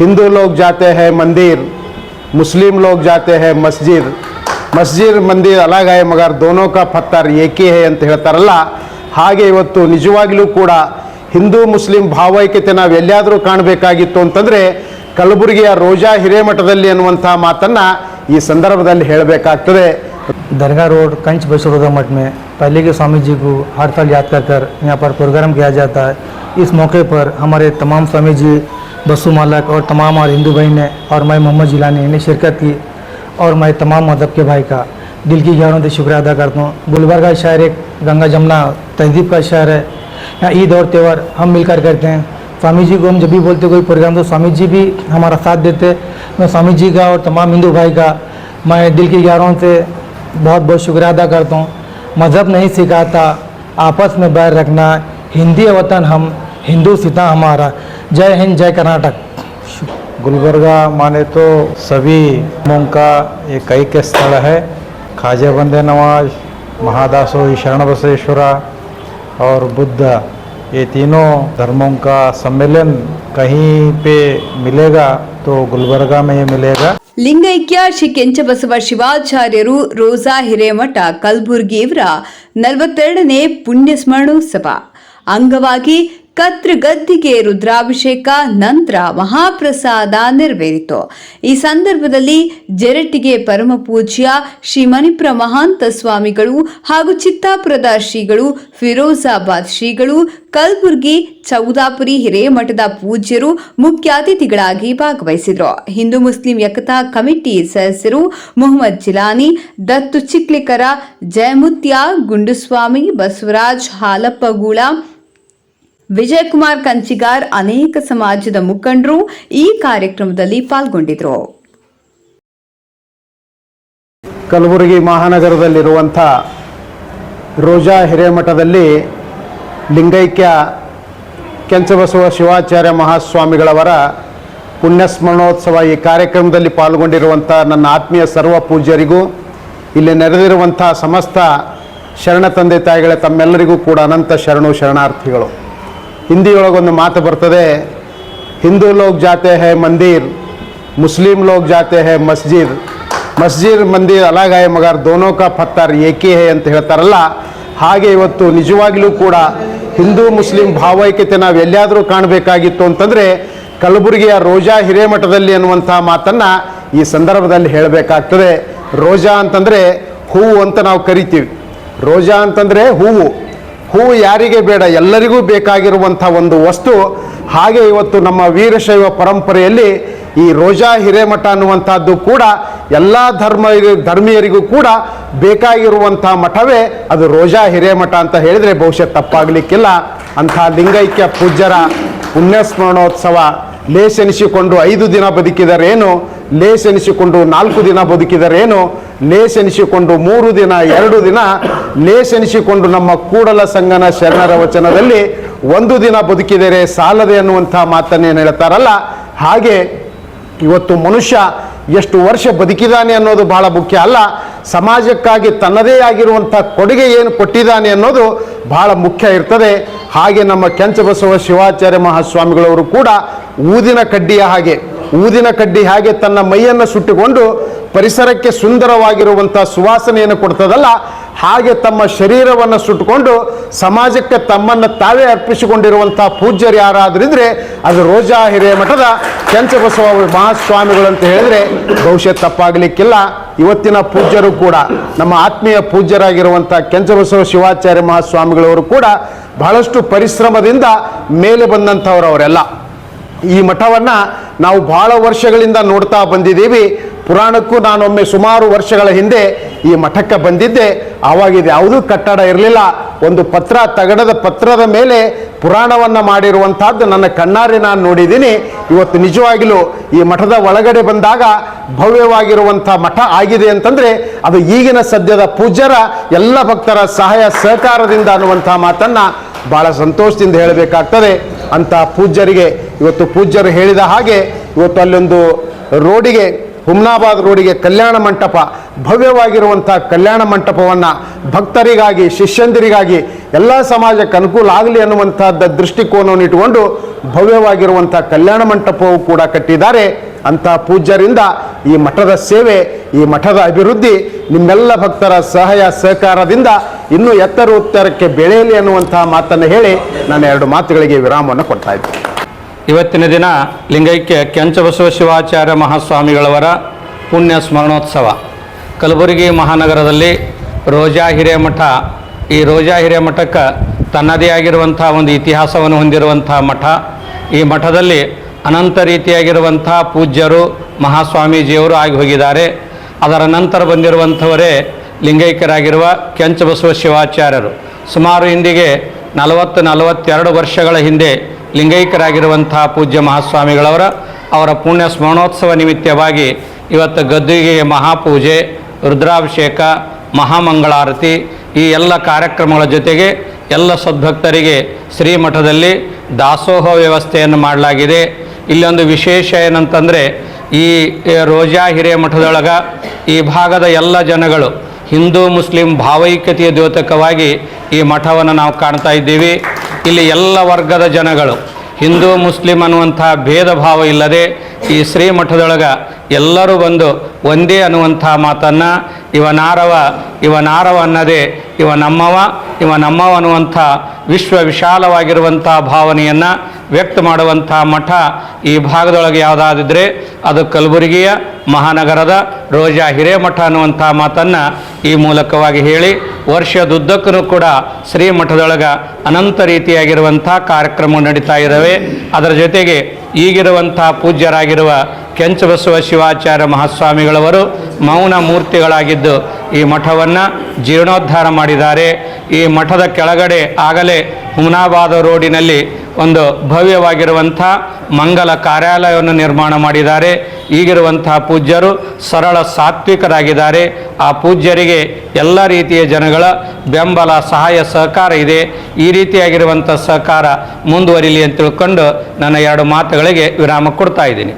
हिंदू लोग जाते हैं मंदिर मुस्लिम लोग जाते हैं मस्जिद ಮಸ್ಜಿದ್ ಮಂದಿರ್ ಅಲಗ್ है ಮಗರ್ दोनों का पत्थर एक ही है ಅಂತ ಹೇಳ್ತಾರಲ್ಲ ಹಾಗೆ ಇವತ್ತು ನಿಜವಾಗ್ಲೂ ಕೂಡ ಹಿಂದೂ ಮುಸ್ಲಿಂ ಭಾವೈಕ್ಯತೆ ನಾವು ಎಲ್ಲಿಯಾದರೂ ಕಾಣಬೇಕಾಗಿತ್ತು ಅಂತಂದರೆ ಕಲಬುರಗಿಯ ರೋಜಾ ಹಿರೇಮಠದಲ್ಲಿ ಅನ್ನುವಂಥ ಮಾತನ್ನು ಈ ಸಂದರ್ಭದಲ್ಲಿ ಹೇಳಬೇಕಾಗ್ತದೆ दरगाह रोड कंच बसरोदा मठ में पहले के स्वामी जी को हर साल याद कर कर यहाँ पर प्रोग्राम किया जाता है इस मौके पर हमारे तमाम स्वामी जी बसु मालक और तमाम और हिंदू भाई ने और मैं मोहम्मद जिलानी ने शिरकत की और मैं तमाम मज़हब के भाई का दिल की गहरों से शुक्रिया अदा करता हूँ। गुलबर्ग का शहर एक गंगा जमुना तहजीब का शहर है। यहाँ ईद और त्यौहार हम मिलकर करते हैं। स्वामी जी को हम जब भी बोलते कोई प्रोग्राम तो स्वामी जी भी हमारा साथ देते। मैं स्वामी जी का और तमाम हिंदू भाई का मैं दिल की गहरों से बहुत बहुत शुक्रिया अदा करता हूँ। मज़हब नहीं सिखाता, आपस में बैर रखना, हिंदी वतन हम हिंदू सीता हमारा जय हिंद जय कर्नाटक गुलबर्गा माने तो सभी धर्मों का एक ऐक्य स्थल है खाजा बंदे नवाज महादासो शरण बसवेश्वरा और बुद्ध ये तीनों धर्मों का सम्मेलन कहीं पे मिलेगा तो गुलबर्गा में ये मिलेगा ಲಿಂಗೈಕ್ಯ ಶ್ರೀ ಕೆಂಚಬಸವ ಶಿವಾಚಾರ್ಯರು ರೋಸಾ ಹಿರೇಮಠ ಕಲಬುರ್ಗಿ ಇವರ ನಲವತ್ತೆರಡನೇ ಪುಣ್ಯ ಸ್ಮರಣೋತ್ಸವ ಅಂಗವಾಗಿ ಕತ್ರಗದ್ದಿಗೆ ರುದ್ರಾಭಿಷೇಕ, ನಂತರ ಮಹಾಪ್ರಸಾದ ನೆರವೇರಿತು. ಈ ಸಂದರ್ಭದಲ್ಲಿ ಜರಟ್ಟಿಗೆ ಪರಮ ಪೂಜ್ಯ ಶ್ರೀ ಮಣಿಪ್ರ ಮಹಾಂತ ಸ್ವಾಮಿಗಳು ಹಾಗೂ ಚಿತ್ತಾಪುರದ ಶ್ರೀಗಳು, ಫಿರೋಜಾಬಾದ್ ಶ್ರೀಗಳು, ಕಲಬುರ್ಗಿ, ಚೌದಾಪುರಿ ಹಿರೇಮಠದ ಪೂಜ್ಯರು ಮುಖ್ಯ ಅತಿಥಿಗಳಾಗಿ ಭಾಗವಹಿಸಿದರು. ಹಿಂದೂ ಮುಸ್ಲಿಂ ಏಕತಾ ಕಮಿಟಿ ಸದಸ್ಯರು ಮೊಹಮ್ಮದ್ ಜಿಲಾನಿ, ದತ್ತು ಚಿಕ್ಲಿಕರ ಜಯಮುತ್ಯ ಗುಂಡುಸ್ವಾಮಿ, ಬಸವರಾಜ್ ಹಾಲಪ್ಪಗೂಳ ವಿಜಯಕುಮಾರ್ ಕಂಚಿಗಾರ್ ಅನೇಕ ಸಮಾಜದ ಮುಖಂಡರು ಈ ಕಾರ್ಯಕ್ರಮದಲ್ಲಿ ಪಾಲ್ಗೊಂಡಿದ್ರು. ಕಲಬುರಗಿ ಮಹಾನಗರದಲ್ಲಿರುವಂಥ ರೋಜಾ ಹಿರೇಮಠದಲ್ಲಿ ಲಿಂಗೈಕ್ಯ ಕೆಂಚಬಸವ ಶಿವಾಚಾರ್ಯ ಮಹಾಸ್ವಾಮಿಗಳವರ ಪುಣ್ಯಸ್ಮರಣೋತ್ಸವ ಈ ಕಾರ್ಯಕ್ರಮದಲ್ಲಿ ಪಾಲ್ಗೊಂಡಿರುವಂಥ ನನ್ನ ಆತ್ಮೀಯ ಸರ್ವ ಪೂಜ್ಯರಿಗೂ, ಇಲ್ಲಿ ನೆರೆದಿರುವಂಥ ಸಮಸ್ತ ಶರಣ ತಂದೆ ತಾಯಿಗಳೇ ತಮ್ಮೆಲ್ಲರಿಗೂ ಕೂಡ ಅನಂತ ಶರಣು ಶರಣಾರ್ಥಿಗಳು. ಹಿಂದಿ ಹಿಂದಿಯೊಳಗೊಂದು ಮಾತು ಬರ್ತದೆ, ಹಿಂದೂ ಲೋಕ್ ಜಾತೆ ಹೇ ಮಂದಿರ್, ಮುಸ್ಲಿಂ ಲೋಕ್ ಜಾತೆ ಹೇ ಮಸ್ಜಿದ್. ಮಸ್ಜಿದ್, ಮಂದಿರ್ ಅಲಗಾಯ ಮಗಾರ್ ದೋನೋ ಕಾ ಪತ್ತಾರ್ ಏಕೆ ಹೇ ಅಂತ ಹೇಳ್ತಾರಲ್ಲ, ಹಾಗೆ ಇವತ್ತು ನಿಜವಾಗ್ಲೂ ಕೂಡ ಹಿಂದೂ ಮುಸ್ಲಿಂ ಭಾವೈಕ್ಯತೆ ನಾವು ಎಲ್ಲಿಯಾದರೂ ಕಾಣಬೇಕಾಗಿತ್ತು ಅಂತಂದರೆ, ಕಲಬುರಗಿಯ ರೋಜಾ ಹಿರೇಮಠದಲ್ಲಿ ಅನ್ನುವಂಥ ಮಾತನ್ನು ಈ ಸಂದರ್ಭದಲ್ಲಿ ಹೇಳಬೇಕಾಗ್ತದೆ. ರೋಜಾ ಅಂತಂದರೆ ಹೂವು ಅಂತ ನಾವು ಕರಿತೀವಿ. ರೋಜಾ ಅಂತಂದರೆ ಹೂವು. ಹೂವು ಯಾರಿಗೆ ಬೇಡ, ಎಲ್ಲರಿಗೂ ಬೇಕಾಗಿರುವಂಥ ಒಂದು ವಸ್ತು. ಹಾಗೆ ಇವತ್ತು ನಮ್ಮ ವೀರಶೈವ ಪರಂಪರೆಯಲ್ಲಿ ಈ ರೋಜಾ ಹಿರೇಮಠ ಅನ್ನುವಂಥದ್ದು ಕೂಡ ಎಲ್ಲ ಧರ್ಮ, ಧರ್ಮೀಯರಿಗೂ ಕೂಡ ಬೇಕಾಗಿರುವಂಥ ಮಠವೇ. ಅದು ರೋಜಾ ಹಿರೇಮಠ ಅಂತ ಹೇಳಿದರೆ ಬಹುಶಃ ತಪ್ಪಾಗಲಿಕ್ಕಿಲ್ಲ. ಅಂಥ ಲಿಂಗೈಕ್ಯ ಪೂಜ್ಯರ ಪುಣ್ಯಸ್ಮರಣೋತ್ಸವ ಲೇಸೆನಿಸಿಕೊಂಡು ಐದು ದಿನ ಬದುಕಿದರೇನು ಲೇಸೆನಿಸಿಕೊಂಡು ನಾಲ್ಕು ದಿನ ಬದುಕಿದರೇನು? ಲೇಸೆನಿಸಿಕೊಂಡು ಮೂರು ದಿನ, ಎರಡು ದಿನ, ಲೇಸೆನಿಸಿಕೊಂಡು ನಮ್ಮ ಕೂಡಲ ಸಂಗನ ಶರಣರ ವಚನದಲ್ಲಿ ಒಂದು ದಿನ ಬದುಕಿದರೆ ಸಾಲದೆ ಅನ್ನುವಂಥ ಮಾತನ್ನೇನು ಹೇಳ್ತಾರಲ್ಲ. ಹಾಗೆ ಇವತ್ತು ಮನುಷ್ಯ ಎಷ್ಟು ವರ್ಷ ಬದುಕಿದಾನೆ ಅನ್ನೋದು ಬಹಳ ಮುಖ್ಯ ಅಲ್ಲ. ಸಮಾಜಕ್ಕಾಗಿ ತನ್ನದೇ ಆಗಿರುವಂಥ ಕೊಡುಗೆ ಏನು ಕೊಟ್ಟಿದ್ದಾನೆ ಅನ್ನೋದು ಬಹಳ ಮುಖ್ಯ ಇರ್ತದೆ. ಹಾಗೆ ನಮ್ಮ ಕೆಂಚಬಸವ ಶಿವಾಚಾರ್ಯ ಮಹಾಸ್ವಾಮಿಗಳವರು ಕೂಡ ಊದಿನ ಕಡ್ಡಿಯ ಹಾಗೆ ಊದಿನ ಕಡ್ಡಿ ಹಾಗೆ ತನ್ನ ಮೈಯನ್ನು ಸುಟ್ಟುಕೊಂಡು ಪರಿಸರಕ್ಕೆ ಸುಂದರವಾಗಿರುವಂಥ ಸುವಾಸನೆಯನ್ನು ಕೊಡ್ತದಲ್ಲ, ಹಾಗೆ ತಮ್ಮ ಶರೀರವನ್ನು ಸುಟ್ಟುಕೊಂಡು ಸಮಾಜಕ್ಕೆ ತಮ್ಮನ್ನು ತಾವೇ ಅರ್ಪಿಸಿಕೊಂಡಿರುವಂಥ ಪೂಜ್ಯರು ಯಾರಾದ್ರಿದ್ರೆ ಅದು ರೋಜಾ ಹಿರೇಮಠದ ಕೆಂಚಬಸವ ಮಹಾಸ್ವಾಮಿಗಳು ಅಂತ ಹೇಳಿದ್ರೆ ಬಹುಶಃ ತಪ್ಪಾಗಲಿಕ್ಕಿಲ್ಲ. ಇವತ್ತಿನ ಪೂಜ್ಯರು ಕೂಡ, ನಮ್ಮ ಆತ್ಮೀಯ ಪೂಜ್ಯರಾಗಿರುವಂಥ ಕೆಂಚಬಸವ ಶಿವಾಚಾರ್ಯ ಮಹಾಸ್ವಾಮಿಗಳವರು ಕೂಡ ಬಹಳಷ್ಟು ಪರಿಶ್ರಮದಿಂದ ಮೇಲೆ ಬಂದಂಥವ್ರು ಅವರೆಲ್ಲ ಈ ಮಠವನ್ನು ನಾವು ಬಹಳ ವರ್ಷಗಳಿಂದ ನೋಡ್ತಾ ಬಂದಿದ್ದೀವಿ. ಪುರಾಣಕ್ಕೂ ನಾನೊಮ್ಮೆ ಸುಮಾರು ವರ್ಷಗಳ ಹಿಂದೆ ಈ ಮಠಕ್ಕೆ ಬಂದಿದ್ದೆ. ಆವಾಗ ಇದು ಯಾವುದೂ ಕಟ್ಟಡ ಇರಲಿಲ್ಲ. ಒಂದು ಪತ್ರ ತಗಡದ ಪತ್ರದ ಮೇಲೆ ಪುರಾಣವನ್ನು ಮಾಡಿರುವಂಥದ್ದು ನನ್ನ ಕಣ್ಣಾರೆ ನಾನು ನೋಡಿದ್ದೀನಿ. ಇವತ್ತು ನಿಜವಾಗಿಲೂ ಈ ಮಠದ ಒಳಗಡೆ ಬಂದಾಗ ಭವ್ಯವಾಗಿರುವಂಥ ಮಠ ಆಗಿದೆ ಅಂತಂದರೆ ಅದು ಈಗಿನ ಸದ್ಯದ ಪೂಜ್ಯರ ಎಲ್ಲ ಭಕ್ತರ ಸಹಾಯ ಸಹಕಾರದಿಂದ ಅನ್ನುವಂಥ ಮಾತನ್ನು ಭಾಳ ಸಂತೋಷದಿಂದ ಹೇಳಬೇಕಾಗ್ತದೆ. ಅಂತ ಪೂಜ್ಯರಿಗೆ ಇವತ್ತು ಪೂಜ್ಯರು ಹೇಳಿದ ಹಾಗೆ ಇವತ್ತು ಅಲ್ಲೊಂದು ರೋಡಿಗೆ, ಹುಮ್ನಾಬಾದ್ ರೋಡಿಗೆ ಕಲ್ಯಾಣ ಮಂಟಪ ಭವ್ಯವಾಗಿರುವಂಥ ಕಲ್ಯಾಣ ಮಂಟಪವನ್ನು ಭಕ್ತರಿಗಾಗಿ, ಶಿಷ್ಯಂದಿರಿಗಾಗಿ ಎಲ್ಲ ಸಮಾಜಕ್ಕೆ ಅನುಕೂಲ ಆಗಲಿ ಅನ್ನುವಂಥದ್ದು ದೃಷ್ಟಿಕೋನವನ್ನು ಇಟ್ಟುಕೊಂಡು ಭವ್ಯವಾಗಿರುವಂಥ ಕಲ್ಯಾಣ ಮಂಟಪವು ಕೂಡ ಕಟ್ಟಿದ್ದಾರೆ. ಅಂಥ ಪೂಜ್ಯರಿಂದ ಈ ಮಠದ ಸೇವೆ, ಈ ಮಠದ ಅಭಿವೃದ್ಧಿ ನಿಮ್ಮೆಲ್ಲ ಭಕ್ತರ ಸಹಾಯ ಸಹಕಾರದಿಂದ ಇನ್ನೂ ಎತ್ತರ ಉತ್ತರಕ್ಕೆ ಬೆಳೆಯಲಿ ಅನ್ನುವಂತಹ ಮಾತನ್ನು ಹೇಳಿ ನಾನು ಎರಡು ಮಾತುಗಳಿಗೆ ವಿರಾಮವನ್ನು ಕೊಡ್ತಾ ಇದ್ದೀನಿ. ಇವತ್ತಿನ ದಿನ ಲಿಂಗೈಕ್ಯ ಕೆಂಚಬಸವ ಶಿವಾಚಾರ್ಯ ಮಹಾಸ್ವಾಮಿಗಳವರ ಪುಣ್ಯ ಸ್ಮರಣೋತ್ಸವ. ಕಲಬುರಗಿ ಮಹಾನಗರದಲ್ಲಿ ರೋಜಾ ಹಿರೇಮಠ. ಈ ರೋಜಾ ಹಿರೇಮಠಕ್ಕೆ ತನ್ನದೇ ಆಗಿರುವಂಥ ಒಂದು ಇತಿಹಾಸವನ್ನು ಹೊಂದಿರುವಂಥ ಮಠ. ಈ ಮಠದಲ್ಲಿ ಅನಂತ ರೀತಿಯಾಗಿರುವಂಥ ಪೂಜ್ಯರು, ಮಹಾಸ್ವಾಮೀಜಿಯವರು ಆಗಿ ಹೋಗಿದ್ದಾರೆ. ಅದರ ನಂತರ ಬಂದಿರುವಂಥವರೇ ಲಿಂಗೈಕ್ಯರಾಗಿರುವ ಕೆಂಚಬಸವ ಶಿವಾಚಾರ್ಯರು. ಸುಮಾರು ಇಂದಿಗೆ ನಲವತ್ತು ನಲವತ್ತೆರಡು ವರ್ಷಗಳ ಹಿಂದೆ ಲಿಂಗೈಕ್ಯರಾಗಿರುವಂಥ ಪೂಜ್ಯ ಮಹಾಸ್ವಾಮಿಗಳವರ ಅವರ ಪುಣ್ಯ ಸ್ಮರಣೋತ್ಸವ ನಿಮಿತ್ತವಾಗಿ ಇವತ್ತು ಗದ್ದುಗೆ ಮಹಾಪೂಜೆ, ರುದ್ರಾಭಿಷೇಕ, ಮಹಾಮಂಗಳಾರತಿ ಈ ಎಲ್ಲ ಕಾರ್ಯಕ್ರಮಗಳ ಜೊತೆಗೆ ಎಲ್ಲ ಸದ್ಭಕ್ತರಿಗೆ ಶ್ರೀಮಠದಲ್ಲಿ ದಾಸೋಹ ವ್ಯವಸ್ಥೆಯನ್ನು ಮಾಡಲಾಗಿದೆ. ಇಲ್ಲೊಂದು ವಿಶೇಷ ಏನಂತಂದರೆ ಈ ರೋಜಾ ಹಿರೇಮಠದೊಳಗ ಈ ಭಾಗದ ಎಲ್ಲ ಜನಗಳು ಹಿಂದೂ, ಮುಸ್ಲಿಂ ಭಾವೈಕ್ಯತೆಯ ದ್ಯೋತಕವಾಗಿ ಈ ಮಠವನ್ನು ನಾವು ಕಾಣ್ತಾ ಇದ್ದೀವಿ. ಇಲ್ಲಿ ಎಲ್ಲ ವರ್ಗದ ಜನಗಳು, ಹಿಂದೂ, ಮುಸ್ಲಿಂ ಅನ್ನುವಂಥ ಭೇದ ಭಾವ ಇಲ್ಲದೆ ಈ ಶ್ರೀಮಠದೊಳಗೆ ಎಲ್ಲರೂ ಬಂದು ಒಂದೇ ಅನ್ನುವಂಥ ಮಾತನ್ನು ಇವನಾರವ ಇವನಾರವ ಅನ್ನದೇ, ಇವ ನಮ್ಮವ ಇವ ನಮ್ಮವ ಅನ್ನುವಂಥ ವಿಶ್ವ ವಿಶಾಲವಾಗಿರುವಂಥ ಭಾವನೆಯನ್ನು ವ್ಯಕ್ತ ಮಾಡುವಂಥ ಮಠ ಈ ಭಾಗದೊಳಗೆ ಯಾವುದಾದಿದ್ದರೆ ಅದು ಕಲಬುರಗಿಯ ಮಹಾನಗರದ ರೋಜಾ ಹಿರೇಮಠ ಅನ್ನುವಂಥ ಮಾತನ್ನು ಈ ಮೂಲಕವಾಗಿ ಹೇಳಿ ವರ್ಷದುದ್ದಕ್ಕೂ ಕೂಡ ಶ್ರೀ ಮಠದೊಳಗ ಅನಂತ ರೀತಿಯಾಗಿರುವಂಥ ಕಾರ್ಯಕ್ರಮ ನಡೀತಾ ಇದ್ದಾವೆ. ಅದರ ಜೊತೆಗೆ ಈಗಿರುವಂಥ ಪೂಜ್ಯರಾಗಿರುವ ಕೆಂಚಬಸವ ಶಿವಾಚಾರ್ಯ ಮಹಾಸ್ವಾಮಿಗಳವರು ಮೌನ ಮೂರ್ತಿಗಳಾಗಿದ್ದು ಈ ಮಠವನ್ನು ಜೀರ್ಣೋದ್ಧಾರ ಮಾಡಿದ್ದಾರೆ. ಈ ಮಠದ ಕೆಳಗಡೆ ಆಗಲೇ ಹುಮನಾಬಾದ ರೋಡಿನಲ್ಲಿ ಒಂದು ಭವ್ಯವಾಗಿರುವಂಥ ಮಂಗಲ ಕಾರ್ಯಾಲಯವನ್ನು ನಿರ್ಮಾಣ ಮಾಡಿದ್ದಾರೆ. ಈಗಿರುವಂಥ ಪೂಜ್ಯರು ಸರಳ ಸಾತ್ವಿಕರಾಗಿದ್ದಾರೆ. ಆ ಪೂಜ್ಯರಿಗೆ ಎಲ್ಲ ರೀತಿಯ ಜನಗಳ ಬೆಂಬಲ, ಸಹಾಯ, ಸಹಕಾರ ಇದೆ. ಈ ರೀತಿಯಾಗಿರುವಂಥ ಸಹಕಾರ ಮುಂದುವರಿಲಿ ಅಂತ ತಿಳ್ಕೊಂಡು ನನ್ನ ಎರಡು ಮಾತುಗಳಿಗೆ ವಿರಾಮ ಕೊಡ್ತಾ ಇದ್ದೀನಿ.